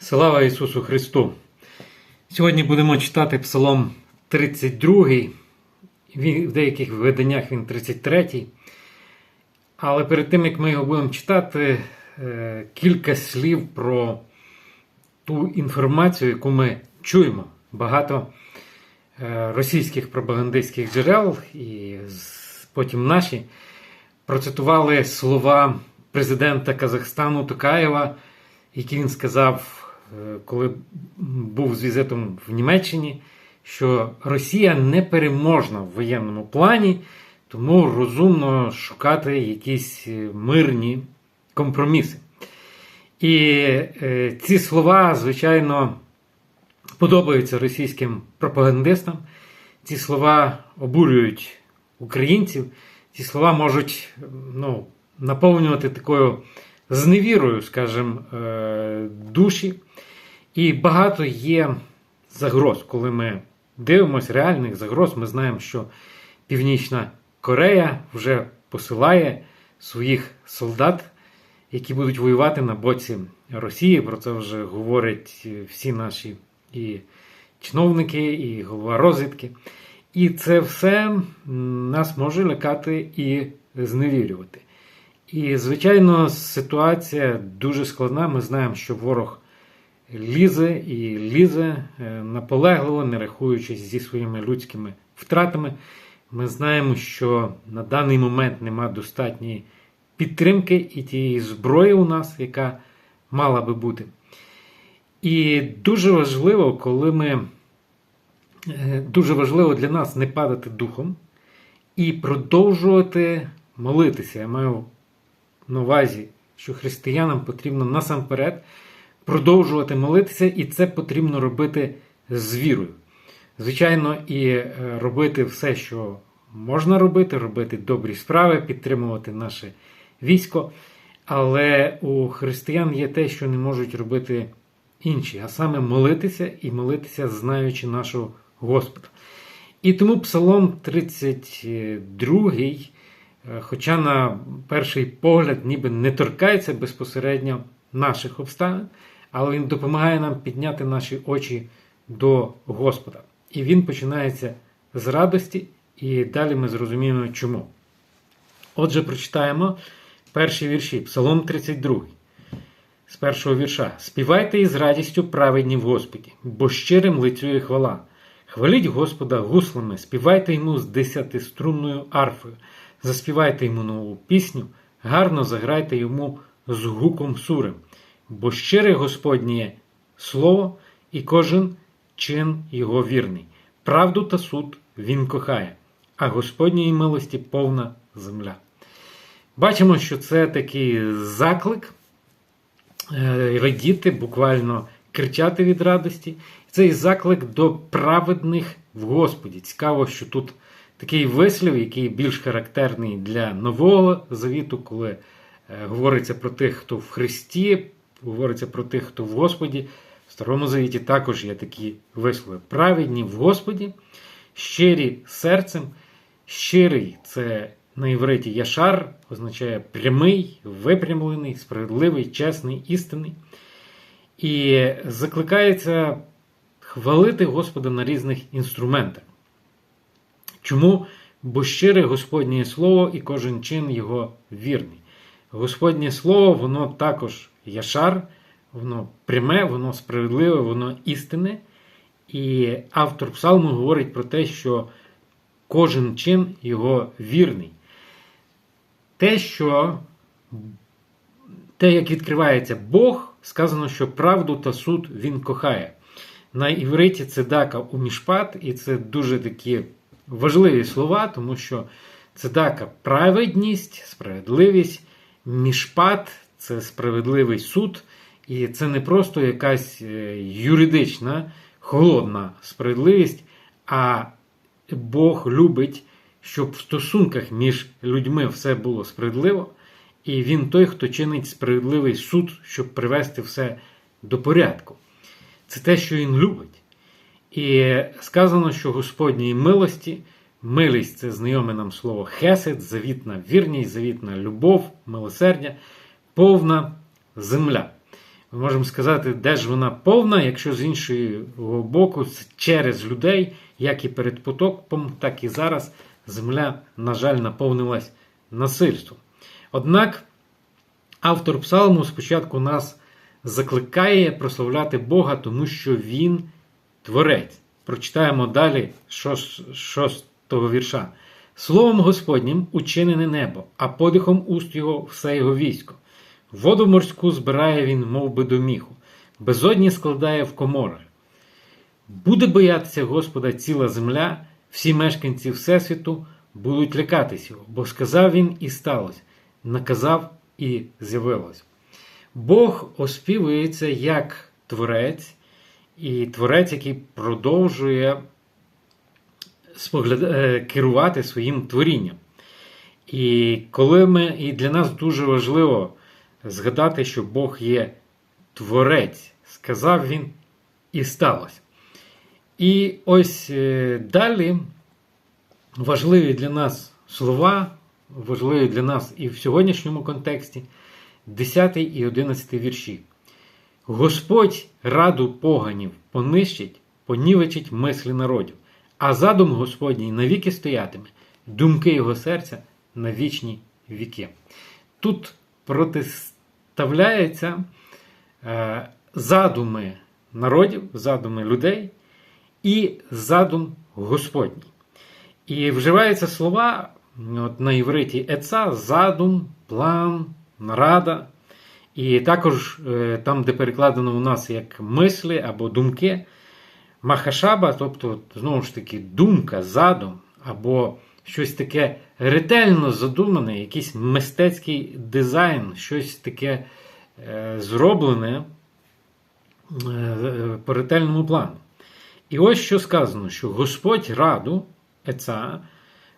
Слава Ісусу Христу! Сьогодні будемо читати Псалом 32. Він, в деяких виданнях він 33. Але перед тим, як ми його будемо читати, е, кілька слів про ту інформацію, яку ми чуємо. Багато е, російських пропагандистських джерел і потім наші процитували слова президента Казахстану Токаєва, які він сказав, коли був з візитом в Німеччині, що Росія непереможна в воєнному плані, тому розумно шукати якісь е, мирні компроміси. І е, ці слова, звичайно, подобаються російським пропагандистам. Ці слова обурюють українців. Ці слова можуть ну, наповнювати такою зневірою, скажімо, е, душі. І багато є загроз, коли ми дивимося реальних загроз. Ми знаємо, що Північна Корея вже посилає своїх солдат, які будуть воювати на боці Росії. Про це вже говорять всі наші і чиновники, і голова розвідки. І це все нас може лякати і зневірювати. І, звичайно, ситуація дуже складна. Ми знаємо, що ворог лізе і лізе е, наполегливо, не рахуючись зі своїми людськими втратами. Ми знаємо, що на даний момент нема достатньої підтримки і тієї зброї у нас, яка мала би бути. І дуже важливо, коли ми е, дуже важливо для нас не падати духом і продовжувати молитися. Я маю на увазі, що християнам потрібно насамперед продовжувати молитися, і це потрібно робити з вірою. Звичайно, і е, робити все, що можна робити, робити добрі справи, підтримувати наше військо. Але у християн є те, що не можуть робити інші, а саме молитися і молитися, знаючи нашого Господа. І тому Псалом 32, е, хоча на перший погляд ніби не торкається безпосередньо наших обставин, але він допомагає нам підняти наші очі до Господа. І він починається з радості, і далі ми зрозуміємо, чому. Отже, прочитаємо перші вірші, Псалом 32. З першого вірша. Співайте із радістю праведні в Господі, бо щирим лицює хвала. Хваліть Господа гуслами, співайте йому з десятиструнною арфою, заспівайте йому нову пісню, гарно заграйте йому з гуком сурем, бо щире Господнє слово і кожен чин його вірний. Правду та суд він кохає, а Господньої милості повна земля. Бачимо, що це такий заклик е, радіти, буквально кричати від радості. Цей заклик до праведних в Господі. Цікаво, що тут такий вислів, який більш характерний для Нового Завіту, коли е, говориться про тих, хто в Христі, говориться про тих, хто в Господі. В Старому Завіті також є такі вислови. Праведні в Господі, щирі серцем. Щирий це на івриті яшар, означає прямий, випрямлений, справедливий, чесний, істинний. І закликається хвалити Господа на різних інструментах. Чому? Бо щире Господнє Слово і кожен чин його вірний. Господнє Слово, воно також яшар, воно пряме, воно справедливе, воно істинне. І автор псалму говорить про те, що кожен чин його вірний. Те, що те, як відкривається Бог, сказано, що правду та суд він кохає. На івриті це дака у мішпат, і це дуже такі важливі слова, тому що це дака праведність, справедливість, мішпат це справедливий суд, і це не просто якась е, юридична, холодна справедливість, а Бог любить, щоб в стосунках між людьми все було справедливо, і він той, хто чинить справедливий суд, щоб привести все до порядку. Це те, що він любить. І сказано, що Господній милості, милість це знайоме нам слово хесед, завітна вірність, завітна любов, милосердя, повна земля. ми можемо сказати, де ж вона повна, якщо з іншого боку, через людей, як і перед потопом, так і зараз земля, на жаль, наповнилась насильством. Однак автор псалму спочатку нас закликає прославляти Бога, тому що Він творець. Прочитаємо далі шостого вірша. Словом Господнім учинене небо, а подихом уст його все його військо. Воду морську збирає він, мов би доміху, безодні складає в коморах. Буде боятися Господа ціла земля, всі мешканці Всесвіту будуть лякатись його, бо сказав він і сталося, наказав і з'явилось. Бог оспівується як творець, і творець, який продовжує е, керувати своїм творінням. І коли ми, і для нас дуже важливо згадати, що Бог є творець, сказав він і сталося. І ось е, далі важливі для нас слова, важливі для нас і в сьогоднішньому контексті 10 і 11 вірші. Господь раду поганів понищить, понівечить мислі народів, а задум Господній навіки стоятиме, думки його серця на вічні віки. Тут протиставляються е, задуми народів, задуми людей і задум Господній. І вживаються слова от на івриті еца, задум, план, нарада. І також е, там, де перекладено у нас як мислі або думки, махашаба, тобто, знову ж таки, думка, задум, або щось таке ретельно задумане, якийсь мистецький дизайн, щось таке е, зроблене е, по ретельному плану. І ось що сказано, що Господь раду, Еца,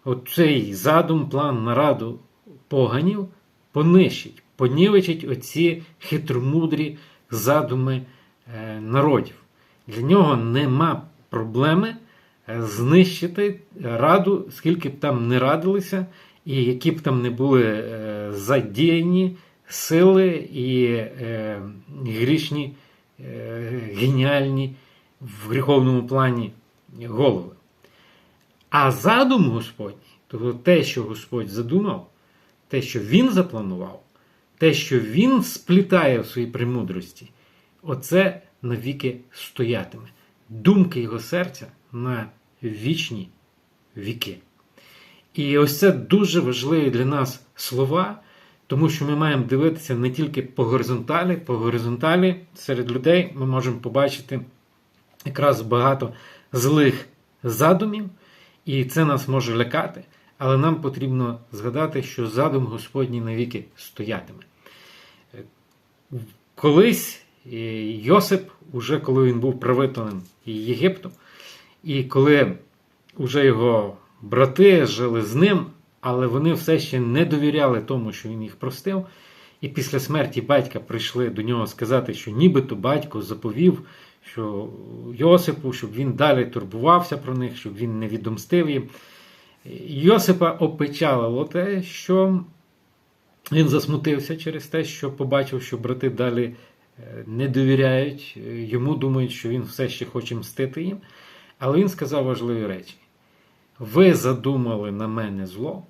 оцей задум, план нараду поганів понищить, понівечить оці хитромудрі задуми е, народів. Для нього нема проблеми знищити раду, скільки б там не радилися, і які б там не були е, задіяні сили і е, грішні, е, геніальні в гріховному плані голови. А задум Господній, тобто те, що Господь задумав, те, що Він запланував, те, що Він сплітає в своїй премудрості, оце навіки стоятиме. Думки його серця на вічні віки. І ось це дуже важливі для нас слова, тому що ми маємо дивитися не тільки по горизонталі, по горизонталі серед людей ми можемо побачити якраз багато злих задумів, і це нас може лякати. Але нам потрібно згадати, що задум Господній навіки стоятиме. Колись Йосип, уже коли він був правителем Єгипту, і коли вже його брати жили з ним, але вони все ще не довіряли тому, що він їх простив. І після смерті батька прийшли до нього сказати, що нібито батько заповів, що Йосипу, щоб він далі турбувався про них, щоб він не відомстив їм. Йосипа опечалило те, що він засмутився через те, що побачив, що брати далі не довіряють йому, думають, що він все ще хоче мстити їм. Але він сказав важливі речі: ви задумали на мене зло,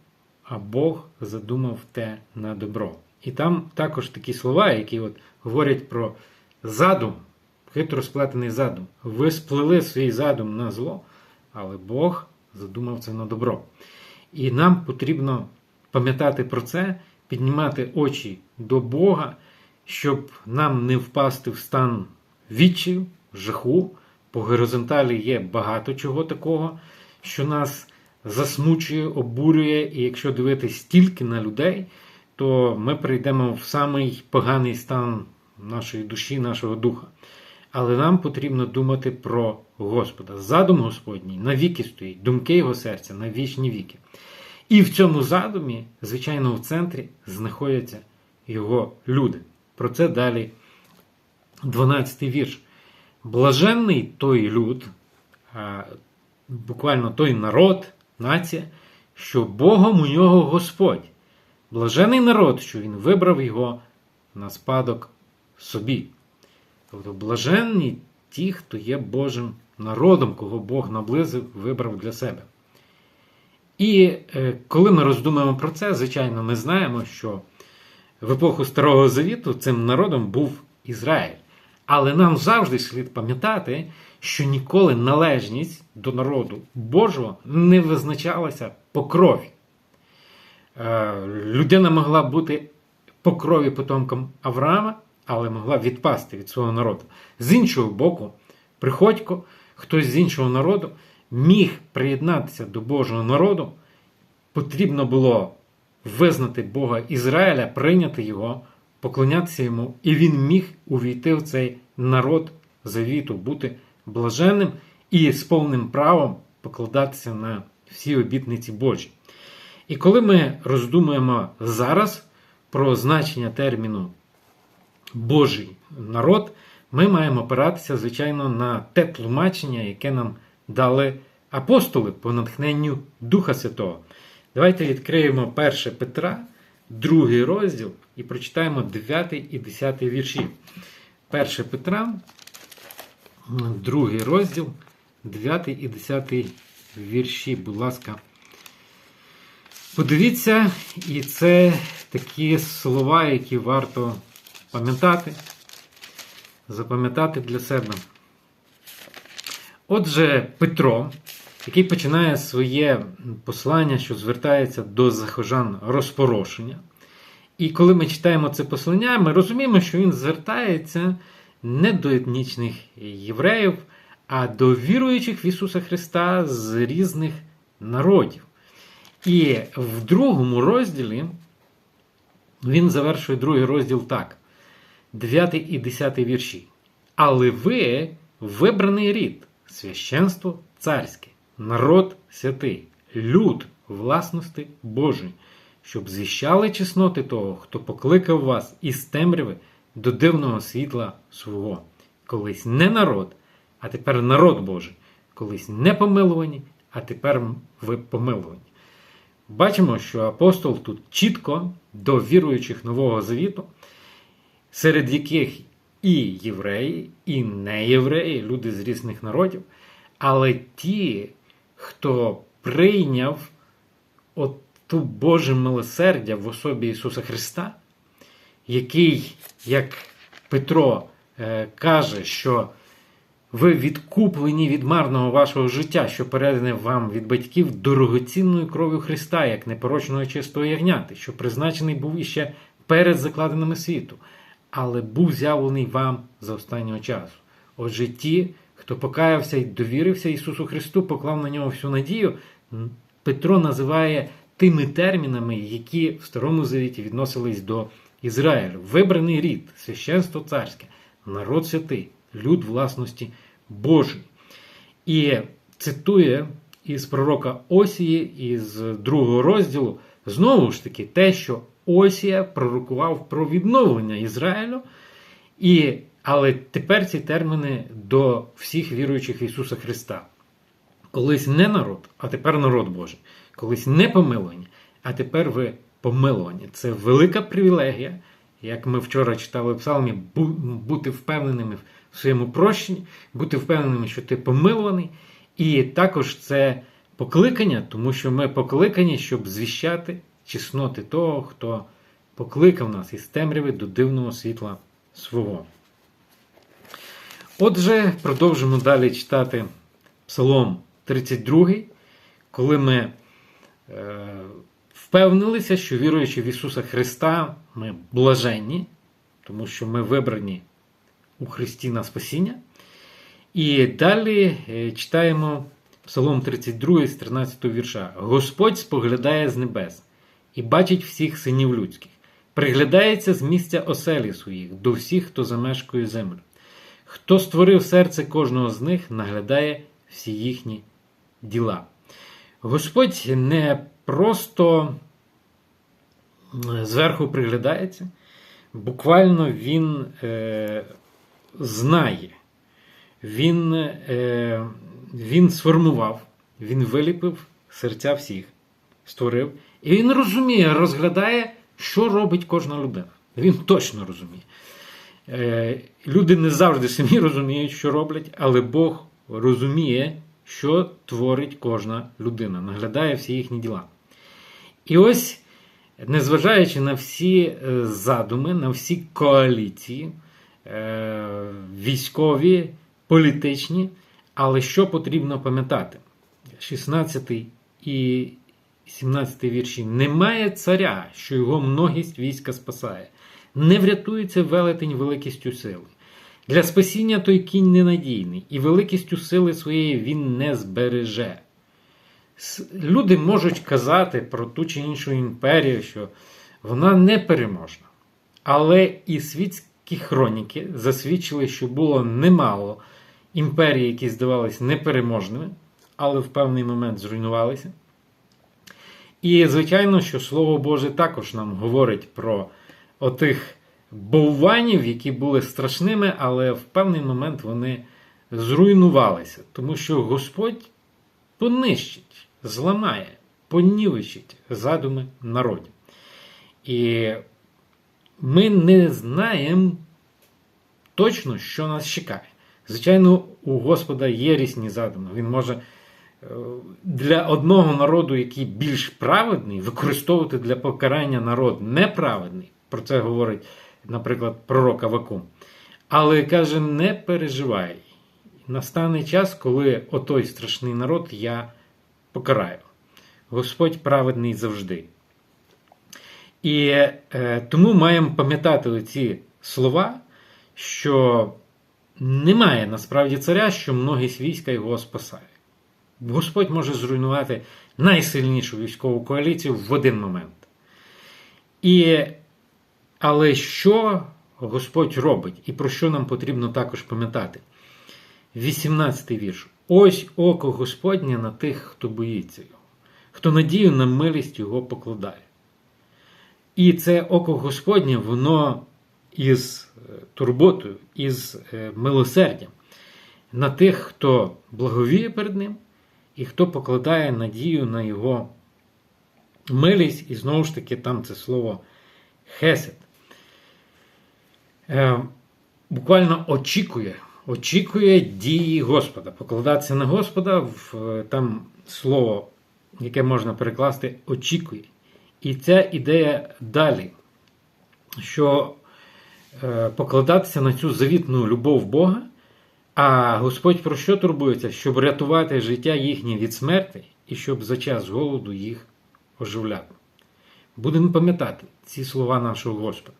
а Бог задумав те на добро. І там також такі слова, які от говорять про задум, хитро сплетений задум. Ви сплели свій задум на зло, але Бог задумав це на добро. І нам потрібно пам'ятати про це, піднімати очі до Бога, щоб нам не впасти в стан відчаю, жаху. По горизонталі є багато чого такого, що нас засмучує, обурює, і якщо дивитись тільки на людей, то ми прийдемо в самий поганий стан нашої душі, нашого духа. Але нам потрібно думати про Господа. Задум Господній навіки стоїть, думки його серця на вічні віки. І в цьому задумі, звичайно, в центрі знаходяться його люди. Про це далі 12 й вірш. Блаженний той люд, буквально той народ, нація, що Богом у нього Господь. Блажений народ, що він вибрав його на спадок собі. Тобто блаженні ті, хто є Божим народом, кого Бог наблизив, вибрав для себе. І е, коли ми роздумуємо про це, звичайно, ми знаємо, що в епоху Старого Завіту цим народом був Ізраїль. Але нам завжди слід пам'ятати, що ніколи належність до народу Божого не визначалася по крові. Е, людина могла бути по крові потомком Авраама, але могла відпасти від свого народу. З іншого боку, приходько, хтось з іншого народу міг приєднатися до Божого народу, потрібно було визнати Бога Ізраїля, прийняти його, поклонятися йому, і він міг увійти в цей народ завіту, бути блаженним і з повним правом покладатися на всі обітниці Божі. І коли ми роздумуємо зараз про значення терміну Божий народ, ми маємо опиратися, звичайно, на те тлумачення, яке нам дали апостоли по натхненню Духа Святого. Давайте відкриємо 1 Петра, другий розділ, і прочитаємо 9 і 10 вірші. 1 Петра, другий розділ, 9 і 10 вірші, будь ласка. Подивіться, і це такі слова, які варто пам'ятати, запам'ятати для себе. Отже, Петро, який починає своє послання, що звертається до захожан розпорошення. І коли ми читаємо це послання, ми розуміємо, що він звертається не до етнічних євреїв, а до віруючих в Ісуса Христа з різних народів. І в другому розділі він завершує другий розділ так: 9 і 10 вірші. Але ви вибраний рід, священство царське, народ святий, люд власності Божої, щоб звіщали чесноти того, хто покликав вас із темряви до дивного світла свого. Колись не народ, а тепер народ Божий, колись не помилувані, а тепер ви помилувані. Бачимо, що апостол тут чітко до віруючих Нового Завіту, серед яких і євреї, і неєвреї, люди з різних народів, але ті, хто прийняв от ту Боже милосердя в особі Ісуса Христа, який, як Петро е, каже, що ви відкуплені від марного вашого життя, що передане вам від батьків дорогоцінною кров'ю Христа, як непорочного чистого ягняти, що призначений був іще перед закладеними світу, але був з'явлений вам за останнього часу. Отже, ті, хто покаявся і довірився Ісусу Христу, поклав на нього всю надію, Петро називає тими термінами, які в Старому Завіті відносились до Ізраїлю. Вибраний рід, священство царське, народ святий люд власності Божої. І цитує із пророка Осії, із другого розділу, знову ж таки, те, що Осія пророкував про відновлення Ізраїлю. І, Але тепер ці терміни до всіх віруючих Ісуса Христа. Колись не народ, а тепер народ Божий. Колись не помилувані, а тепер ви помилувані. Це велика привілегія, як ми вчора читали в Псалмі, бути впевненими в своєму прощенні, бути впевненими, що ти помилуваний. І також це покликання, тому що ми покликані, щоб звіщати чесноти того, хто покликав нас із темряви до дивного світла свого. Отже, продовжимо далі читати Псалом 32, коли ми впевнилися, що віруючи в Ісуса Христа, ми блаженні, тому що ми вибрані у Христі на спасіння. І далі е, читаємо Псалом 32 з 13 вірша. Господь споглядає з небес і бачить всіх синів людських, приглядається з місця оселі своїх до всіх, хто замешкує землю. Хто створив серце кожного з них, наглядає всі їхні діла. Господь не просто зверху приглядається, буквально Він е, знає, він, е, він сформував, він виліпив серця всіх, створив. І він розуміє, розглядає, що робить кожна людина. Він точно розуміє. Е, Люди не завжди самі розуміють, що роблять, але Бог розуміє, що творить кожна людина, наглядає всі їхні діла. І ось, незважаючи на всі е, задуми, на всі коаліції, е, військові, політичні, але що потрібно пам'ятати? 16 і 17 вірші. Немає царя, що його многість війська спасає. Не врятується велетень великістю сили. Для спасіння той кінь ненадійний, і великістю сили своєї він не збереже. Люди можуть казати про ту чи іншу імперію, що вона непереможна. Але і світські хроніки засвідчили, що було немало імперій, які здавалися непереможними, але в певний момент зруйнувалися. І, звичайно, що Слово Боже також нам говорить про отих бовванів, які були страшними, але в певний момент вони зруйнувалися, тому що Господь понищить, зламає, понівечить задуми народів. І ми не знаємо точно, що нас чекає. Звичайно, у Господа є різні задуми. Він може е, для одного народу, який більш праведний, використовувати для покарання народ неправедний. Про це говорить, наприклад, пророк Авакум. Але каже: не переживай. Настане час, коли отой страшний народ я покараю. Господь праведний завжди. І е, тому маємо пам'ятати оці слова, що немає насправді царя, що многість війська його спасає. Господь може зруйнувати найсильнішу військову коаліцію в один момент. І, Але що Господь робить і про що нам потрібно також пам'ятати? 18 вірш. Ось око Господнє на тих, хто боїться його, хто надію на милість його покладає. І це око Господнє, воно із е, турботою, із е, милосердям на тих, хто благовіє перед Ним і хто покладає надію на Його милість, і знову ж таки, там це слово хесед. Е, буквально очікує, очікує дії Господа. Покладатися на Господа, в, там слово, яке можна перекласти, очікує. І ця ідея далі, що е, покладатися на цю завітну любов Бога, а Господь про що турбується? Щоб рятувати життя їхнє від смерти і щоб за час голоду їх оживляти. Будемо пам'ятати ці слова нашого Господа.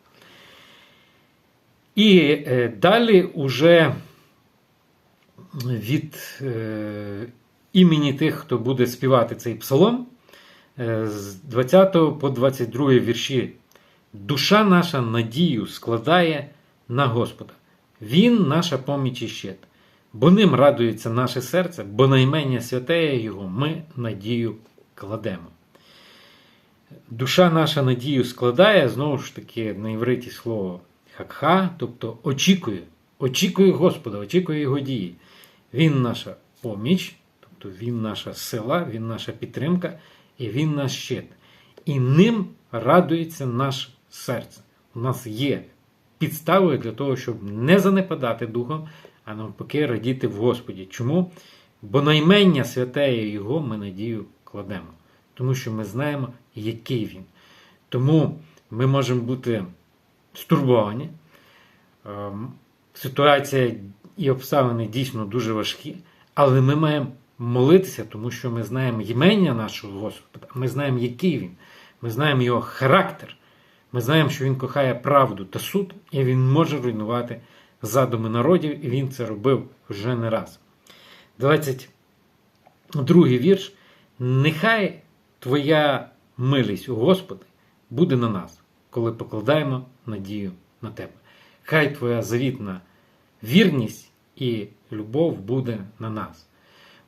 І е, далі уже від е, імені тих, хто буде співати цей псалом. Е, з 20 по 22 вірші. Душа наша надію складає на Господа. Він наша поміч і щит, бо ним радується наше серце, бо наймення святеє Його ми надію кладемо. Душа наша надію складає, знову ж таки, на івриті слово хакха, тобто очікує, очікує Господа, очікує Його дії. Він наша поміч, тобто Він наша сила, Він наша підтримка і Він наш щит. І ним радується наше серце. У нас є підстави для того, щоб не занепадати духом, а навпаки, радіти в Господі. Чому? Бо наймення святеє Його ми надію кладемо. Тому що ми знаємо, який він. Тому ми можемо бути стурбовані. Ем, ситуація і обставини дійсно дуже важкі, але ми маємо молитися, тому що ми знаємо імення нашого Господа, ми знаємо, який він, ми знаємо його характер, ми знаємо, що він кохає правду та суд, і він може руйнувати задуми народів, і він це робив вже не раз. 22 вірш. Нехай Твоя милість Господи буде на нас, коли покладаємо надію на Тебе. Хай Твоя завітна вірність і любов буде на нас.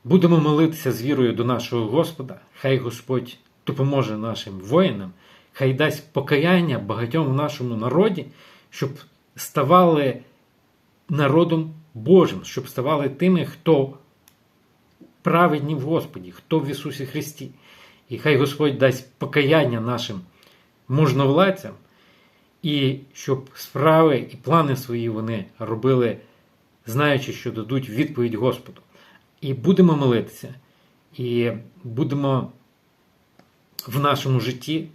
Будемо молитися з вірою до нашого Господа. Хай Господь допоможе нашим воїнам, хай дасть покаяння багатьом в нашому народі, щоб ставали народом Божим, щоб ставали тими, хто праведні в Господі, хто в Ісусі Христі. І хай Господь дасть покаяння нашим можновладцям і щоб справи і плани свої вони робили, знаючи, що дадуть відповідь Господу. І будемо молитися, і будемо в нашому житті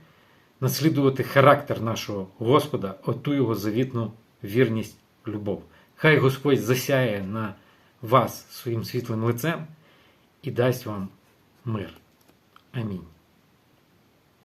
наслідувати характер нашого Господа, оту його завітну вірність, любов. Хай Господь засяє на вас своїм світлим лицем і дасть вам мир. Амінь.